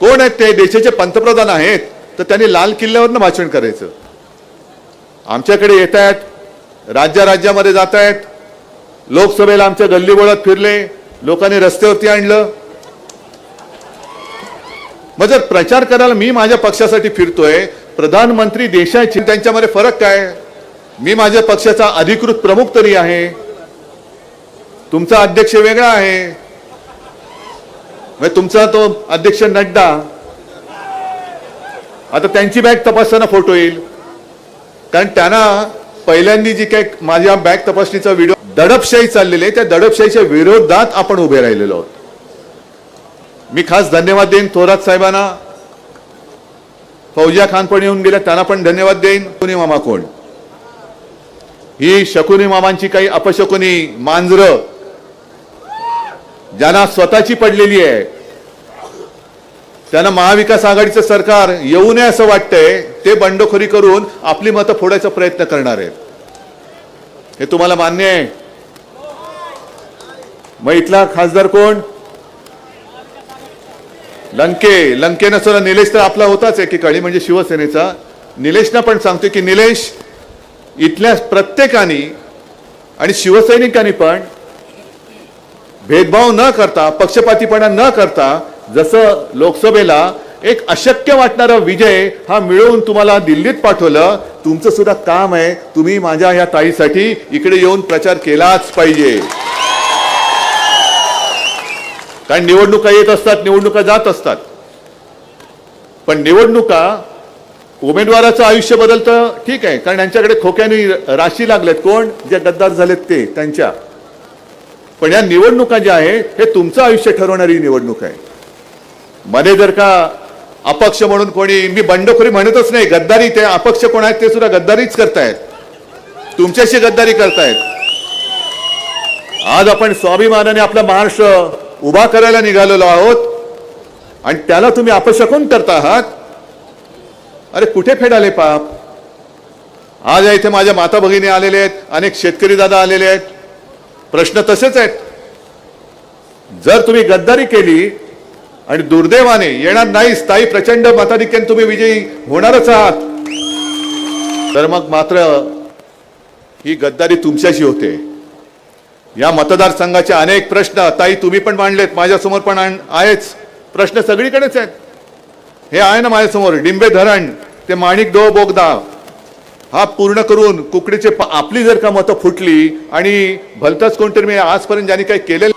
कोण आहेत ते? देशाचे पंतप्रधान आहेत. तर त्यांनी लाल किल्ल्यावरनं भाषण करायचं. आमच्याकडे येत आहेत राज्या राज्यामध्ये जात आहेत लोकसभेला आमच्या गल्लीबोळात फिरले लोकांनी रस्त्यावरती आणलं. मग जर प्रचार करायला मी माझ्या पक्षासाठी फिरतोय प्रधानमंत्री देशाची त्यांच्यामध्ये फरक काय? मी माझ्या पक्षाचा अधिकृत प्रमुख तरी आहे. तुमचा अध्यक्ष वेगळा आहे. म्हणजे तुमचा तो अध्यक्ष नड्डा आता त्यांची बॅग तपासताना फोटो येईल. कारण त्यांना पहिल्यांदी जी काही माझ्या बॅग तपासणीचा व्हिडिओ दडपशाही चाललेली आहे. त्या दडपशाहीच्या विरोधात आपण उभे राहिलेलो आहोत. मी खास धन्यवाद देईन थोरात साहेबांना. फौजिया खान पण येऊन गेल्या त्यांना पण धन्यवाद देईन. कुणी मामा कोण? ही शकुनी मामांची काही अपशकुनी मांजरं ज्यांना स्वतःची पडलेली आहे त्यांना महाविकास आघाडीचं सरकार येऊ नये असं वाटतंय ते बंडखोरी करून आपली मतं फोडायचा प्रयत्न करणार आहेत. हे तुम्हाला मान्य आहे. मग इथला खासदार कोण? लंके. लंकेनं सुद्धा निलेश तर आपला होताच एकेकाळी म्हणजे शिवसेनेचा. निलेशना पण सांगतो की निलेश इथल्या प्रत्येकाने आणि शिवसैनिकांनी पण भेदभाव न करता पक्षपातीपणा न करता जसं लोकसभेला एक अशक्य वाटणारा विजय हा मिळवून तुम्हाला दिल्लीत पाठवलं तुमचं सुद्धा काम आहे. तुम्ही माझ्या या ताईसाठी इकडे येऊन प्रचार केलाच पाहिजे. कारण निवडणुका येत असतात निवडणुका जात असतात. पण निवडणुका उमेदवाराचं आयुष्य बदलतं ठीक आहे. कारण यांच्याकडे खोक्याने राशी लागलेत. कोण? जे गद्दार झालेत ते त्यांच्या. पण या निवडणुका ज्या आहे हे तुमचं आयुष्य ठरवणारी निवडणूक आहे. मध्ये जर का अपक्ष म्हणून कोणी मी बंडखोरी म्हणतच नाही गद्दारी ते अपक्ष कोण आहेत ते सुद्धा गद्दारीच करतायत. तुमच्याशी गद्दारी करतायत. आज आपण स्वाभिमानाने आपला महाराष्ट्र उभा करायला निघालेलो आहोत आणि त्याला तुम्ही अपशकून करता आहात. अरे कुठे फेडाले पाप? आज इथे माझ्या माता भगिनी आलेले आहेत अनेक शेतकरी दादा आलेले आहेत. प्रश्न तसेच आहेत. जर तुम्ही गद्दारी केली आणि दुर्दैवाने येणार नाही स्थायी प्रचंड मताधिक्याने तुम्ही विजयी होणारच आहात तर मग मात्र ही गद्दारी तुमच्याशी होते. या मतदारसंघाचे अनेक प्रश्न ताई तुम्ही पण मांडलेत माझ्यासमोर पण आण- आहेच. प्रश्न सगळीकडेच आहेत. हे आहे ना माझ्यासमोर डिंबे धरण ते माणिक दो बोगदा. हा पूर्ण करून कुकडीचे आपली जर का मतं फुटली आणि भलतंच कोणतरी मी आजपर्यंत ज्यांनी काही केलेलं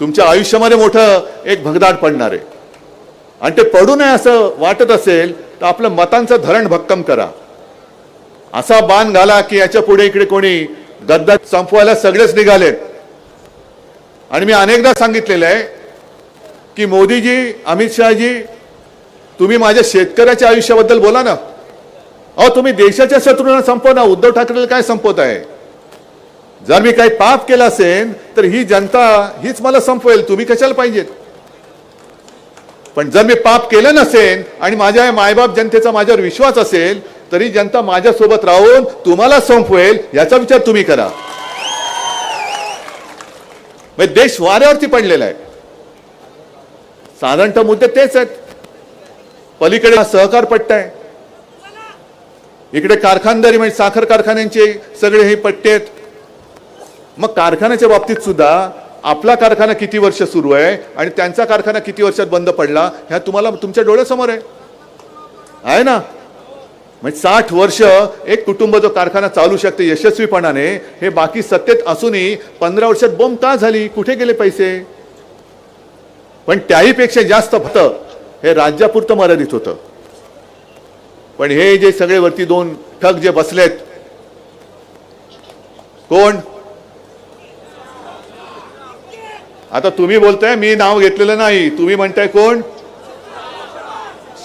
तुमच्या आयुष्यामध्ये मोठं एक भगदाड पडणार आहे. आणि ते पडू नये असं वाटत असेल तर आपलं मतांचं धरण भक्कम करा. असा बाण घाला की याच्यापुढे इकडे कोणी गद्दा संपवायला सगळेच निघालेत. आणि मी अनेकदा सांगितलेलं आहे की मोदीजी अमित शहाजी तुम्ही माझ्या शेतकऱ्याच्या आयुष्याबद्दल बोला ना. अहो तुम्ही देशाच्या शत्रूंना संपवता उद्धव ठाकरेला काय संपवत आहे? जर मी काही पाप केलं असेल तर ही जनता हीच मला संपवेल तुम्ही कशाला पाहिजेत? पण जर मी पाप केलं नसेल आणि माझ्या मायबाप जनतेचा माझ्यावर विश्वास असेल तरी जनता माझ्यासोबत राहून तुम्हाला संपवेल याचा विचार तुम्ही करा. म्हणजे देश वाऱ्यावरती पडलेला आहे. साधारणतः मुद्दे तेच आहेत. पलीकडे हा सहकार पट्टा आहे. इकडे कारखानदारी म्हणजे साखर कारखान्यांचे सगळे हे पट्टे आहेत. मग कारखान्याच्या बाबतीत सुद्धा आपला कारखाना किती वर्ष सुरू आहे आणि त्यांचा कारखाना किती वर्षात बंद पडला ह्या तुम्हाला तुमच्या डोळ्यासमोर आहे. आहे ना? म्हणजे साठ वर्ष एक कुटुंब जो कारखाना चालू शकते यशस्वीपणाने हे बाकी सत्तेत असूनही पंधरा वर्षात बोंब का झाली? कुठे गेले पैसे? पण त्याहीपेक्षा जास्त फक्त हे राज्यापुरतं मर्यादित होतं. पण हे जे सगळे वरती दोन ठग जे बसलेत कोण? आता तुम्ही बोलताय मी नाव घेतलेलं नाही. तुम्ही म्हणताय कोण?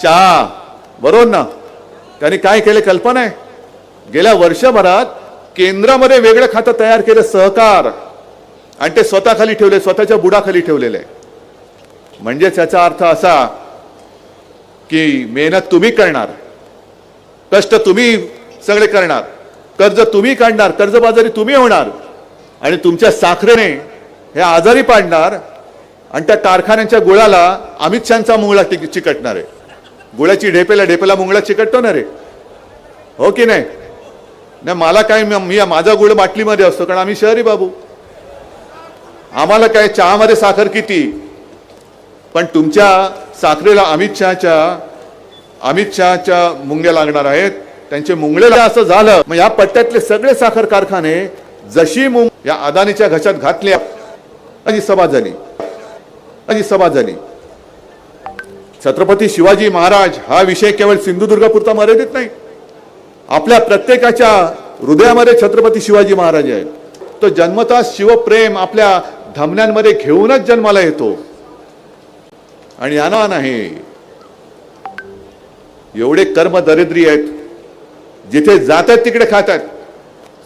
शहा. बरोबर ना? त्यांनी काय केले? कल्पना आहे. गेल्या वर्षभरात केंद्रामध्ये वेगळं खातं तयार केलं सहकार. आणि ते स्वतःखाली ठेवले स्वतःच्या बुडाखाली ठेवलेले. म्हणजेच याचा अर्थ असा की मेहनत तुम्ही करणार. कष्ट तुम्ही सगळे करणार. कर्ज तुम्ही काढणार कर्जबाजारी तुम्ही होणार. आणि तुमच्या साखरेने हे आजारी पाडणार आणि त्या कारखान्यांच्या गुळाला अमित शहाचा मुंगळा टिक- चिकटणार आहे. गुळाची ढेपेला ढेपेला मुंगळा चिकटतो ना रे? हो की नाही? नाही मला काय मी मी- माझा गुळ बाटलीमध्ये असतो कारण आम्ही शहरी बाबू. आम्हाला काय चहामध्ये साखर किती? पण तुमच्या साखरेला अमित शहाच्या अमित शहाच्या मुंग्या लागणार आहेत. त्यांचे मुंगळेला असं झालं. मग या पट्ट्यातले सगळे साखर कारखाने जशी मुंग या अदानीच्या घशात घातल्या अशी सभा झाली अशी सभा झाली छत्रपती शिवाजी महाराज हा विषय केवळ सिंधुदुर्गापुरता मर्यादित नाही. आपल्या प्रत्येकाच्या हृदयामध्ये छत्रपती शिवाजी महाराज आहेत. तो जन्मता शिवप्रेम आपल्या धमन्यांमध्ये घेऊनच जन्माला येतो. आणि याना नाही. एवढे कर्म दरिद्री आहेत. जिथे जातात तिकडे खातात.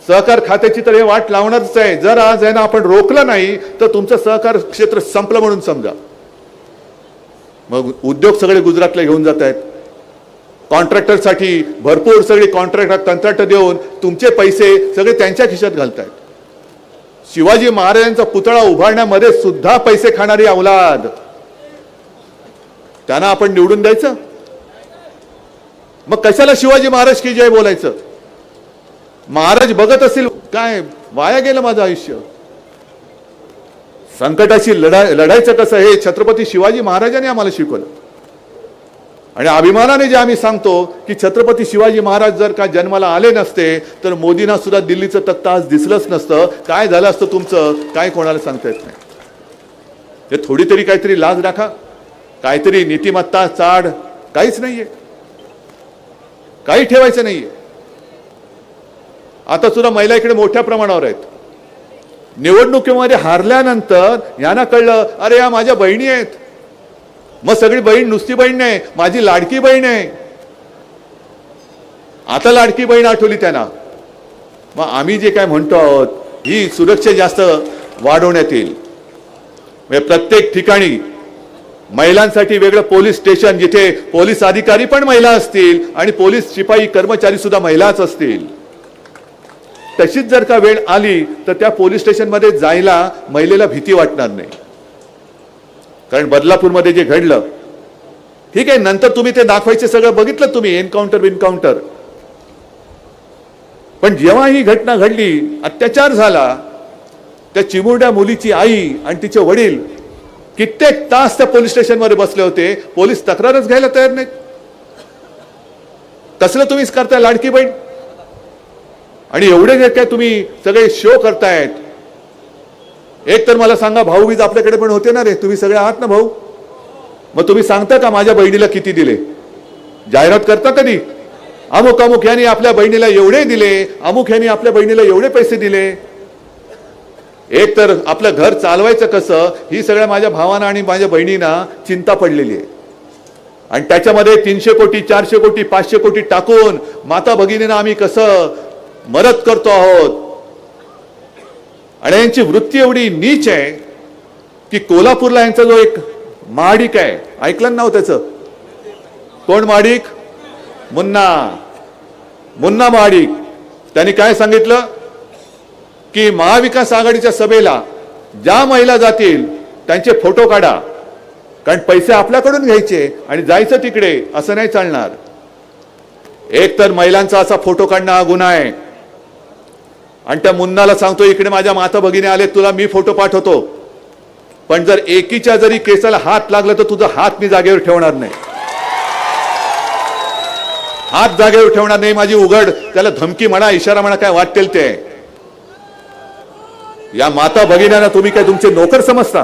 सहकार खात्याची तर हे वाट लावणारच आहे. जर आज आहे ना आपण रोखलं नाही तर तुमचं सहकार क्षेत्र संपलं म्हणून समजा. मग उद्योग सगळे गुजरातला घेऊन जात आहेत. कॉन्ट्रॅक्टरसाठी भरपूर सगळी कॉन्ट्रॅक्टर कंत्राट देऊन तुमचे पैसे सगळे त्यांच्या खिशात घालतायत शिवाजी महाराजांचा पुतळा उभारण्यामध्ये सुद्धा पैसे खाणारी अवलाद त्यांना आपण निवडून द्यायचं? मग कशाला शिवाजी महाराज की जय बोलायचं? महाराज बघत असतील काय वाया गेलं माझं आयुष्य? संकटाशी लढाय लढायचं कसं हे छत्रपती शिवाजी महाराजांनी आम्हाला शिकवलं. आणि अभिमानाने जे आम्ही सांगतो की छत्रपती शिवाजी महाराज जर का जन्माला आले नसते तर मोदींना सुद्धा दिल्लीचं तख्त आज दिसलंच नसतं. काय झालं असतं तुमचं? काय कोणाला सांगता येत नाही. ते थोडी तरी काहीतरी लाज राखा. काहीतरी नीतिमत्ता चाड काहीच नाहीये. काही ठेवायचं नाही आता सुद्धा महिला इकडे मोठ्या प्रमाणावर आहेत. निवडणुकीमध्ये हारल्यानंतर यांना कळलं अरे या माझ्या बहिणी आहेत. मग सगळी बहीण नुसती बहीण नाही माझी लाडकी बहीण आहे. आता लाडकी बहीण आठवली त्यांना. मग आम्ही जे काय म्हणतो आहोत ही सुरक्षा जास्त वाढवण्यात येईल. म्हणजे प्रत्येक ठिकाणी महिलांसाठी वेगळं पोलीस स्टेशन जिथे पोलीस अधिकारी पण महिला असतील आणि पोलीस शिपाई कर्मचारी सुद्धा महिलाच असतील. तशीच जर का वेळ आली तर त्या पोलीस स्टेशनमध्ये जायला महिलेला भीती वाटणार नाही. कारण बदलापूरमध्ये जे घडलं ठीक आहे नंतर तुम्ही ते दाखवायचे सगळं बघितलं तुम्ही एन्काउंटर विनकाउंटर पण जेव्हा ही घटना घडली अत्याचार झाला त्या चिमुरड्या मुलीची आई आणि तिचे वडील कित्येक तास त्या पोलीस स्टेशनमध्ये बसले होते. पोलीस तक्रारच घ्यायला तयार नाहीत. कसलं तुम्हीच करताय लाडकी बहीण? आणि एवढे जे काय तुम्ही सगळे शो करतायत. एक तर मला सांगा भाऊबीज आपल्याकडे पण होते ना रे? तुम्ही सगळे आहात ना भाऊ? मग तुम्ही सांगता का माझ्या बहिणीला किती दिले? जाहिरात करता कधी? अमुक अमुक यांनी आपल्या बहिणीला एवढे दिले अमुक यांनी आपल्या बहिणीला एवढे पैसे दिले. एक तर आपलं घर चालवायचं कसं ही सगळ्या माझ्या भावांना आणि माझ्या बहिणींना चिंता पडलेली आहे. आणि त्याच्यामध्ये तीनशे कोटी चारशे कोटी पाचशे कोटी टाकून माता भगिनींना आम्ही कसं मदत करतो आहोत? आणि यांची वृत्ती एवढी नीच आहे की कोल्हापूरला यांचा जो एक महाडिक आहे ऐकलं नाव हो त्याचं? कोण महाडिक मुन्ना. मुन्ना महाडिक त्यांनी काय सांगितलं? की महाविकास आघाडीच्या सभेला ज्या महिला जातील त्यांचे फोटो काढा. कारण पैसे आपल्याकडून घ्यायचे आणि जायचं तिकडे असं नाही चालणार. एक तर महिलांचा असा फोटो काढणं हा गुन्हा आहे. आणि त्या मुन्नाला सांगतो इकडे माझ्या माता भगिनी आले तुला मी फोटो पाठवतो. पण जर एकीच्या जरी केसाला हात लागला तर तुझा हात मी जागेवर ठेवणार नाही. हात जागेवर ठेवणार नाही माझी उघड त्याला धमकी म्हणा इशारा म्हणा काय वाटेल ते. या माता भगिन्यांना तुम्ही काय तुमचे नोकर समजता?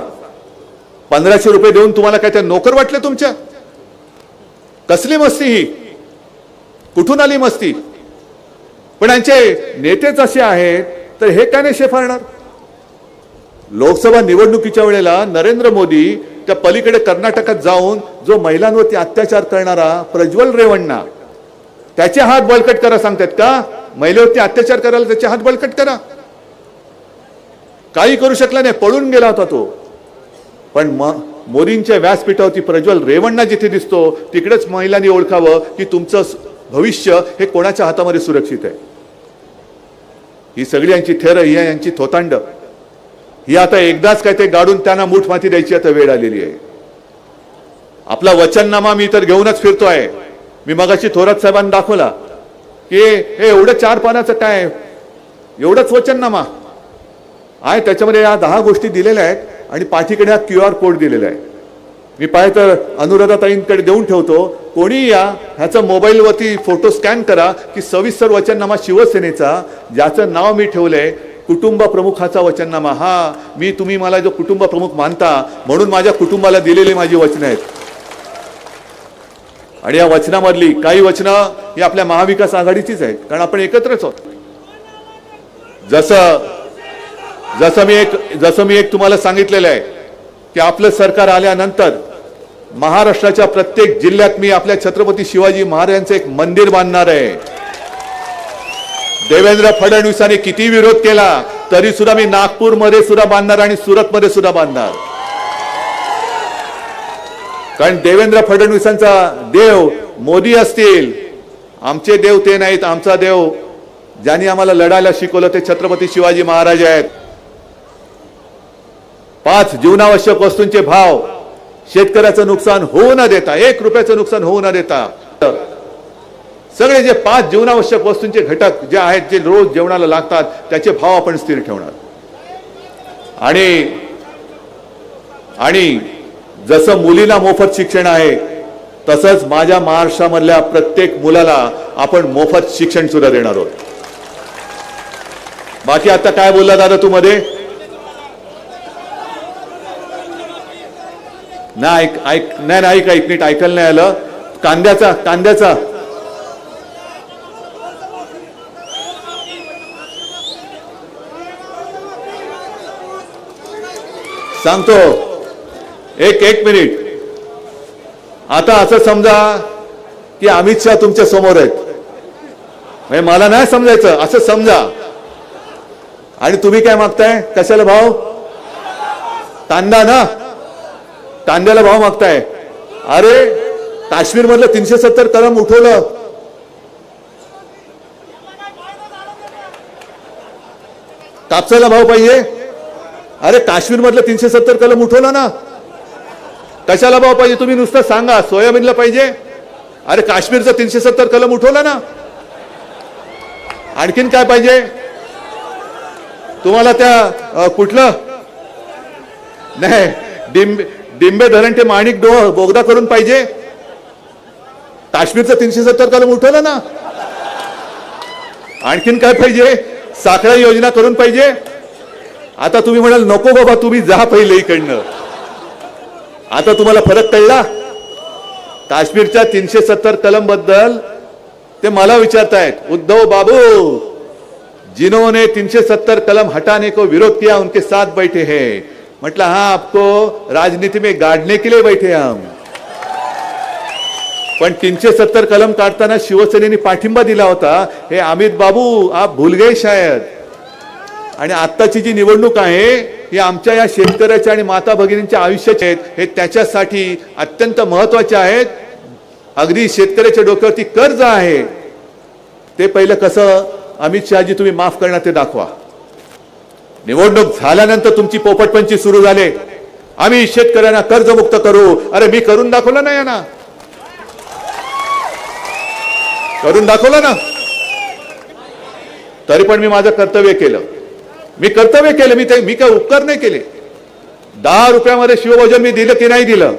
पंधराशे रुपये देऊन तुम्हाला काय त्या नोकर वाटले तुमच्या? कसली मस्ती ही? कुठून आली मस्ती? पण यांचे नेतेच असे आहेत तर हे काय नाही शेफारणार लोकसभा निवडणुकीच्या वेळेला नरेंद्र मोदी त्या पलीकडे कर्नाटकात जाऊन जो महिलांवरती अत्याचार करणारा प्रज्वल रेवण्णा त्याचे हात बळकट करा सांगतात का? महिलेवरती अत्याचार करायला त्याचे हात बळकट करा. काही करू शकला नाही पळून गेला होता तो. पण मग मोदींच्या व्यासपीठावरती प्रज्वल रेवण्णा जिथे दिसतो तिकडेच महिलांनी ओळखावं की तुमचं भविष्य हे कोणाच्या हातामध्ये सुरक्षित आहे. ही सगळी यांची थेर ही आहे यांची थोतांड. ही आता एकदाच काय ते गाडून त्यांना मूठ माती द्यायची आता वेळ आलेली आहे. आपला वचननामा मी तर घेऊनच फिरतोय मी मगाशी थोरात साहेबांनी दाखवला की हे एवढं चार पानाचं काय? एवढंच वचननामा. आहे त्याच्यामध्ये या दहा गोष्टी दिलेल्या आहेत आणि पाठीकडे हा क्यू आर कोड दिलेला आहे. मी पाहिजे तर अनुराधाताईंकडे देऊन ठेवतो कोणी या ह्याचा मोबाईलवरती फोटो स्कॅन करा की सविस्तर वचननामा शिवसेनेचा ज्याचं नाव मी ठेवलंय कुटुंब प्रमुखाचा वचननामा. हा मी तुम्ही मला जो कुटुंब प्रमुख मानता म्हणून माझ्या कुटुंबाला दिलेली माझी वचनं आहेत. आणि या वचनामधली काही वचनं ही आपल्या महाविकास आघाडीचीच आहेत कारण आपण एकत्रच आहोत. जसं जसं मी एक जसं मी एक तुम्हाला सांगितलेलं आहे की आपलं सरकार आल्यानंतर महाराष्ट्राच्या प्रत्येक जिल्ह्यात मी आपल्या छत्रपती शिवाजी महाराजांचं एक मंदिर बांधणार आहे. देवेंद्र फडणवीसांनी किती विरोध केला तरी सुद्धा मी नागपूरमध्ये सुद्धा बांधणार आणि सुरतमध्ये सुद्धा बांधणार. कारण देवेंद्र फडणवीसांचा देव मोदी असतील आमचे देव ते नाहीत आमचा देव ज्यांनी आम्हाला लढायला शिकवलं ते छत्रपती शिवाजी महाराज आहेत. पाच जीवनावश्यक वस्तूंचे भाव शेतकऱ्याचं नुकसान होऊ न देता एक रुपयाचं नुकसान होऊ न देता सगळे जे पाच जीवनावश्यक वस्तूंचे घटक जे आहेत जे रोज जेवणाला लागतात त्याचे भाव आपण स्थिर ठेवणार. आणि आणि जसं मुलीला मोफत शिक्षण आहे तसंच माझ्या महाराष्ट्रामधल्या प्रत्येक मुलाला आपण मोफत शिक्षण सुद्धा देणार आहोत. बाकी आता काय बोलला दादा तू मध्ये? नाही ऐक ऐक नाही नाही ऐक ऐक नीट ऐकायला नाही आलं. कांद्याचा कांद्याचा. सांगतो. एक एक मिनिट. आता असं समजा की अमित शहा तुमच्यासमोर आहेत. म्हणजे मला नाही समजायचं असं समजा. आणि तुम्ही काय मागताय? कशाला भाव कांदा ना? कांद्याला भाव मागताय. अरे काश्मीर मधलं तीनशे सत्तर कलम उठवलं. कापसाला भाव पाहिजे? अरे काश्मीर मधलं तीनशे सत्तर कलम उठवलं ना. कशाला भाव पाहिजे तुम्ही नुसतं सांगा सोयाबीनला पाहिजे? अरे काश्मीरचं तीनशे सत्तर कलम उठवलं ना. आणखीन काय पाहिजे? तुम्हाला त्या कुठलं? नाही डिंबे डिंबे धरण ते माणिक डोह बोगदा करून पाहिजे. काश्मीरचं तीनशे सत्तर कलम उठवलं ना. आणखीन काय पाहिजे? साखळा योजना करून पाहिजे. आता तुम्ही म्हणाल नको बाबा तुम्ही जा पहिले इकडनं. आता तुम्हाला फरक कळला? काश्मीरच्या तीनशे सत्तर कलमबद्दल ते मला विचारतायत. उद्धव बाबू जिन्होंने तीनशे सत्तर कलम हटाने को विरोध किया उनके साथ बैठे हैं. म्हटलं हाँ आपको राजनीति में गाड़ने के लिए बैठे हम. पण तीनशे सत्तर कलम काढताना शिवसेनेने पाठिंबा दिला होता. हे अमित बाबू आप भूल गए शायद. आणि आत्ताची जी निवडणूक आहे ही आमच्या या शेतकऱ्याच्या आणि माता भगिनींच्या आयुष्याचे आहेत. हे त्याच्यासाठी अत्यंत महत्त्वाचे आहेत. अगदी शेतकऱ्याच्या डोक्यावरती कर्ज आहे. ते पहिलं कसं? अमित शहाजी तुम्ही माफ करणार ते दाखवा. निवडणूक झाल्यानंतर तुमची पोपटपंची सुरू झाले. आम्ही शेतकऱ्यांना कर्जमुक्त करू. अरे मी करून दाखवलं ना ना करून दाखवलं ना. तरी पण मी माझं कर्तव्य केलं. मी कर्तव्य केलं. मी ते मी काय उपकार नाही केले. दहा रुपयामध्ये शिवभोजन मी दिलं की नाही दिलं.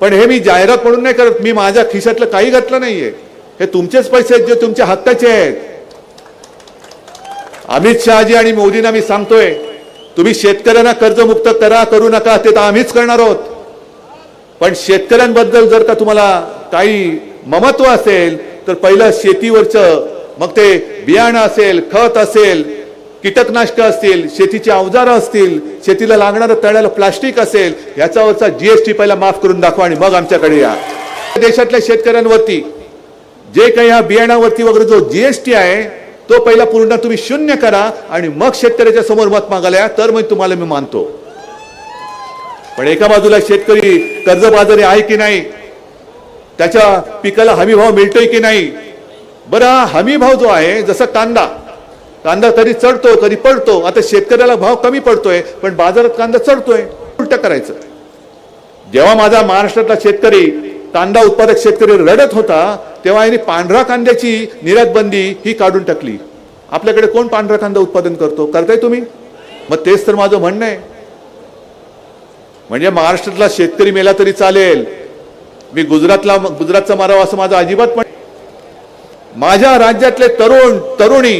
पण हे मी जाहिरात म्हणून नाही करत. मी माझ्या खिशातलं काही घातलं नाहीये. हे तुमचेच पैसे आहेत जे तुमच्या हक्काचे आहेत. अमित शहाजी आणि मोदींना मी सांगतोय तुम्ही शेतकऱ्यांना कर्जमुक्त करा करू नका ते तर आम्हीच करणार आहोत. पण शेतकऱ्यांबद्दल जर का तुम्हाला काही ममत्व असेल तर पहिलं शेतीवरचं मग ते बियाणं असेल खत असेल कीटकनाशक असतील शेतीची अवजारं असतील शेतीला लागणारं तळ्याला प्लास्टिक असेल याच्यावरचा जीएसटी पहिला माफ करून दाखवा आणि मग आमच्याकडे या. देशातल्या शेतकऱ्यांवरती जे काही या बियाणावरती वगैरे जो जीएसटी आहे तो पहिला पूर्ण तुम्ही शून्य करा आणि मग शेतकऱ्याच्या समोर मत मागायला तर मग तुम्हाला मी मानतो. पण एका बाजूला शेतकरी कर्जबाजारी आहे की नाही? त्याच्या पिकाला हमी भाव मिळतोय की नाही? बरं हमीभाव हमी भाव जो आहे जसा कांदा कांदा कधी चढतो कधी पडतो. आता शेतकऱ्याला भाव कमी पडतोय पण बाजारात कांदा चढतोय उलट करायचं. जेव्हा माझा महाराष्ट्रातला शेतकरी कांदा उत्पादक शेतकरी रडत होता तेव्हा यांनी पांढरा कांद्याची निर्यात बंदी ही काढून टाकली. आपल्याकडे कोण पांढरा कांदा उत्पादन करतो? करताय तुम्ही? मग तेच तर माझं म्हणणं आहे. म्हणजे महाराष्ट्रातला शेतकरी मेला तरी चालेल. मी गुजरातला गुजरातचा मारावा असं माझं अजिबात पण माझ्या राज्यातले तरुण तरुणी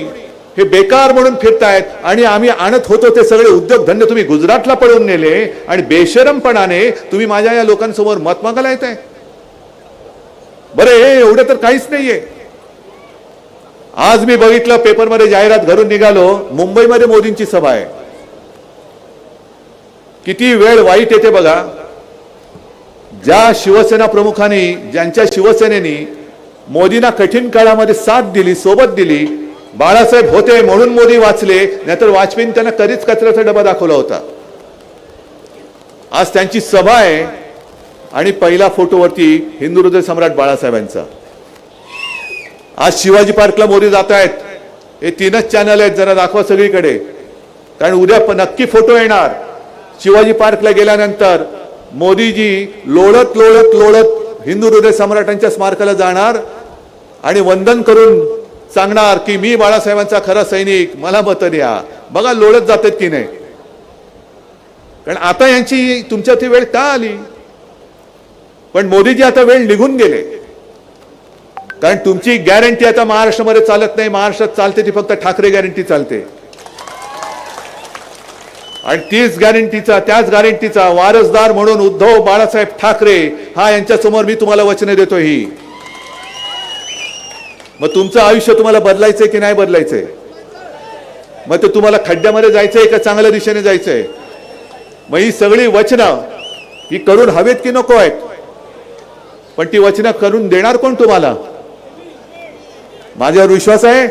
हे बेकार म्हणून फिरतायत आणि आम्ही आणत होतो ते सगळे उद्योगधंदे तुम्ही गुजरातला पळून नेले आणि बेशरमपणाने तुम्ही माझ्या या लोकांसमोर मत मागायला येत आहे बरं हे एवढं तर काहीच नाहीये. आज मी बघितलं पेपरमध्ये जाहिरात घरून निघालो मुंबईमध्ये मोदींची सभा आहे. किती वेळ वाईट येते बघा. ज्या शिवसेना प्रमुखांनी ज्यांच्या शिवसेनेनी मोदींना कठीण काळामध्ये साथ दिली सोबत दिली बाळासाहेब होते म्हणून मोदी वाचले नाहीतर वाजपेयी त्यांना कधीच कचऱ्याचा डबा दाखवला होता. आज त्यांची सभा आहे आणि पहिला फोटोवरती हिंदू हृदय सम्राट बाळासाहेबांचा. आज शिवाजी पार्कला मोदी जात आहेत हे तीनच चॅनल आहेत जरा दाखवा सगळीकडे. कारण उद्या नक्की फोटो येणार. शिवाजी पार्कला गेल्यानंतर मोदीजी लोळत लोळत लोळत हिंदू हृदय सम्राटांच्या स्मारकाला जाणार आणि वंदन करून सांगणार की मी बाळासाहेबांचा खरा सैनिक मला मत द्या. बघा लोळत जातात की नाही. कारण आता यांची तुमच्या ती वेळ का आली? पण मोदीजी आता वेळ निघून गेले. कारण तुमची गॅरंटी आता महाराष्ट्रामध्ये चालत नाही. महाराष्ट्रात चालते ती फक्त ठाकरे गॅरंटी चालते. आणि तीच गॅरंटीचा त्याच गॅरंटीचा वारसदार म्हणून उद्धव बाळासाहेब ठाकरे हा यांच्यासमोर मी तुम्हाला वचने देतो ही मग तुमचं आयुष्य तुम्हाला बदलायचंय की नाही बदलायचंय? मग ते तुम्हाला खड्ड्यामध्ये जायचंय का चांगल्या दिशेने जायचंय? मग ही सगळी वचनं ही करून हवेत की नको आहेत? पण ती वचनं करून देणार कोण तुम्हाला? माझ्यावर विश्वास आहे?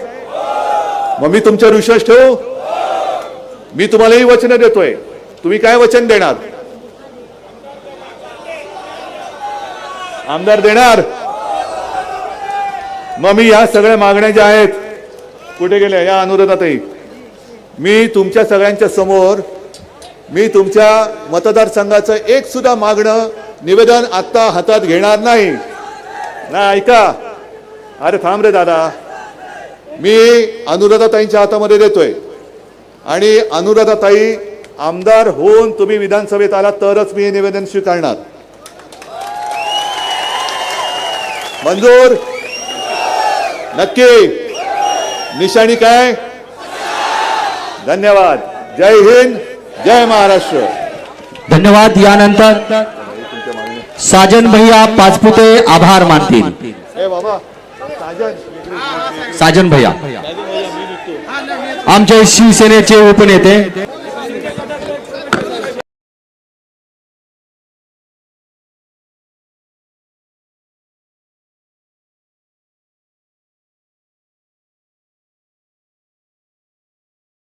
मग मी तुमच्यावर विश्वास ठेवू? मी तुम्हाला ही वचनं देतोय. तुम्ही काय वचन देणार? आमदार देणार. मग मी या सगळ्या मागण्या ज्या आहेत कुठे गेल्या? या अनुरोधातही. मी तुमच्या सगळ्यांच्या समोर मी तुमच्या मतदारसंघाचं एक सुद्धा मागणं निवेदन आता हातात घेणार नाही. ना ऐका. अरे थांब रे दादा. मी अनुराधाताईंच्या हातामध्ये देतोय. आणि अनुराधाताई आमदार होऊन तुम्ही विधानसभेत आला तरच मी हे निवेदन स्वीकारणार. मंजूर नक्की. निशाणी काय? धन्यवाद. जय हिंद जय महाराष्ट्र. धन्यवाद. यानंतर साजन भैया पाचपुते आभार मानतील. साजन. साजन भैया. आमचे शिवसेनेचे उपनेते.